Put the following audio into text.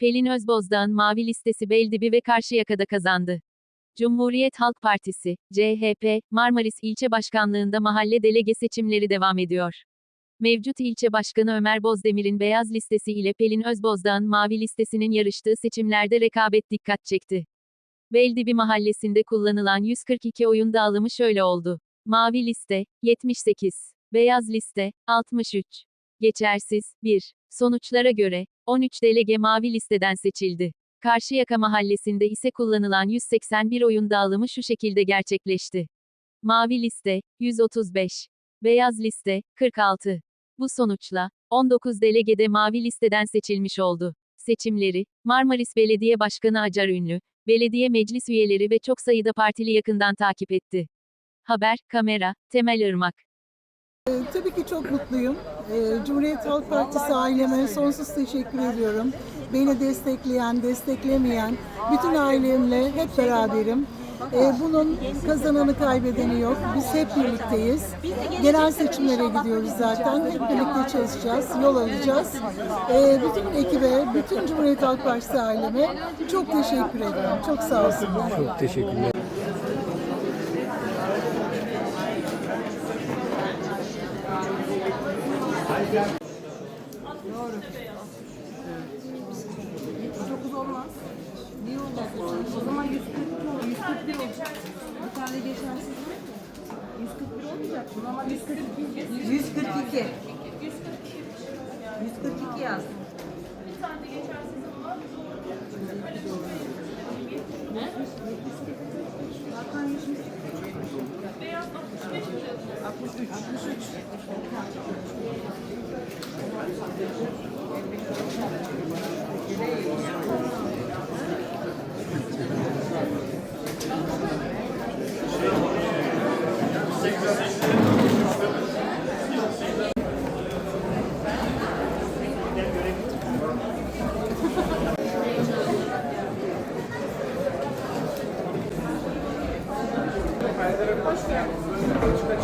Pelin Özbozdağ'ın mavi listesi Beldibi ve Karşıyaka'da kazandı. Cumhuriyet Halk Partisi, CHP, Marmaris İlçe Başkanlığında mahalle delege seçimleri devam ediyor. Mevcut ilçe başkanı Ömer Bozdemir'in beyaz listesi ile Pelin Özbozdağ'ın mavi listesinin yarıştığı seçimlerde rekabet dikkat çekti. Beldibi mahallesinde kullanılan 142 oyun dağılımı şöyle oldu. Mavi liste, 78. Beyaz liste, 63. Geçersiz, 1. Sonuçlara göre, 13 delege mavi listeden seçildi. Karşıyaka mahallesinde ise kullanılan 181 oyun dağılımı şu şekilde gerçekleşti. Mavi liste, 135. Beyaz liste, 46. Bu sonuçla, 19 delegede mavi listeden seçilmiş oldu. Seçimleri, Marmaris Belediye Başkanı Acar Ünlü, belediye meclis üyeleri ve çok sayıda partili yakından takip etti. Haber, kamera, Temel Irmak. Tabii ki çok mutluyum. Ee, Cumhuriyet Halk Partisi aileme sonsuz teşekkür ediyorum. Beni destekleyen, desteklemeyen bütün ailemle hep beraberim. Ee, Bunun kazananı kaybedeni yok. Biz hep birlikteyiz. Genel seçimlere gidiyoruz zaten. Hep birlikte çalışacağız, yol alacağız. Ee, Bütün ekibe, bütün Cumhuriyet Halk Partisi aileme çok teşekkür ederim. Çok sağ olsunlar. Çok teşekkürler. Dokuz olmaz. Niye olmaz? O zaman 142 olur. 141 olacak. Bir tane geçersiz var mı? 141 olmayacak. Ama 142. 142. 142 yaz. Hakan 100. Beyaz 65 63. 63. Hoş geldiniz.